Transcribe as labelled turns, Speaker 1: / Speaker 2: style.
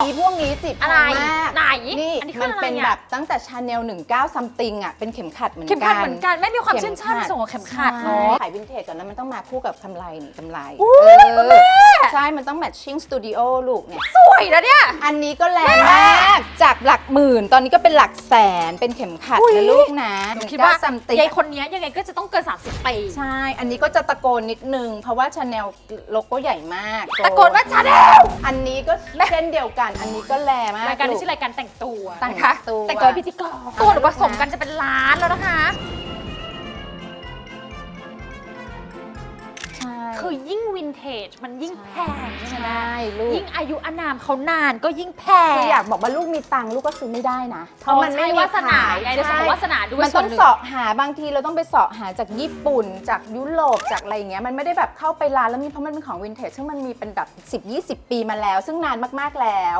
Speaker 1: อีพวกนี้สิ
Speaker 2: อะไร
Speaker 1: มาก
Speaker 2: ไหน
Speaker 1: นี่
Speaker 2: อันนี้คือ
Speaker 1: มันเป็น
Speaker 2: อะไรอะ
Speaker 1: แบบตั้งแต่ชาแนล19 something อะ เป็นเข็มขัดเหมือนกัน
Speaker 2: เข็มขัดเหมือนกันไม่มีความชื่นชอบใน
Speaker 1: เข็มขัด
Speaker 2: ส่วนของเข็มขัด
Speaker 1: ใช่
Speaker 2: เนาะ
Speaker 1: ขายวินเทจก่อนนั้นมันต้องมาคู่กับกำไรนี่กำไร
Speaker 2: อุ๊ย
Speaker 1: เอ
Speaker 2: คุณ
Speaker 1: อ
Speaker 2: แม่
Speaker 1: ใช่ มันต้องแมทชิ่งสตูดิโอลูกเนี่ย
Speaker 2: สวยนะเนี่ย
Speaker 1: อันนี้ก็แรงมาก จากหลักหมื่น ตอนนี้ก็เป็นหลักแสน เป็นเข็มขัด
Speaker 2: อุ๊ย
Speaker 1: นะลูกนะ
Speaker 2: หนูคิดว่า
Speaker 1: ซัมติง
Speaker 2: ยายคนนี้ยังไงก็จะต้องเกิน 30ปี
Speaker 1: ใช่ อันนี้ก็จะตะโกนนิดนึง เพราะว่าชาแนลโลโก้ใหญ่มาก
Speaker 2: ตะโกนว่าชาแนล
Speaker 1: อันนี้ก็เช่นเดียวกัน อันนี้ก็แรงมาก
Speaker 2: รายการนี้
Speaker 1: ลู
Speaker 2: ชื่อรายการแต่งตัว
Speaker 1: แต่ง
Speaker 2: นะคะ
Speaker 1: ตัว
Speaker 2: แต่งตัวพิธีกรตัวหนูผสมกันจะเป็นล้านแล้วนะคะ คือยิ่งวินเทจมันยิ่งแพงใช่ไหม
Speaker 1: ใช่ลูก
Speaker 2: ยิ่งอายุอานามเขานานก็ยิ่งแพง
Speaker 1: คืออยากบอกว่าลูกมีตังค์ลูกก็ซื้อไม่ได้นะเพราะมันไม่
Speaker 2: ใช่
Speaker 1: มี
Speaker 2: วาสนา
Speaker 1: ขาย
Speaker 2: ไงในส่วนของวาสนาด้วย
Speaker 1: มัน
Speaker 2: ส่
Speaker 1: ต้
Speaker 2: ว
Speaker 1: อนง
Speaker 2: หนึ่ง
Speaker 1: เสาะหาบางทีเราต้องไปเสาะหาจากญี่ปุ่น จากยุโรปจากอะไรอย่างเงี้ยมันไม่ได้แบบเข้าไปร้านแล้วมีเพราะมันเป็นของวินเทจซึ่งมันมีเป็นแบบ10-20 ปีมาแล้ว ซึ่งนานมากๆแล้ว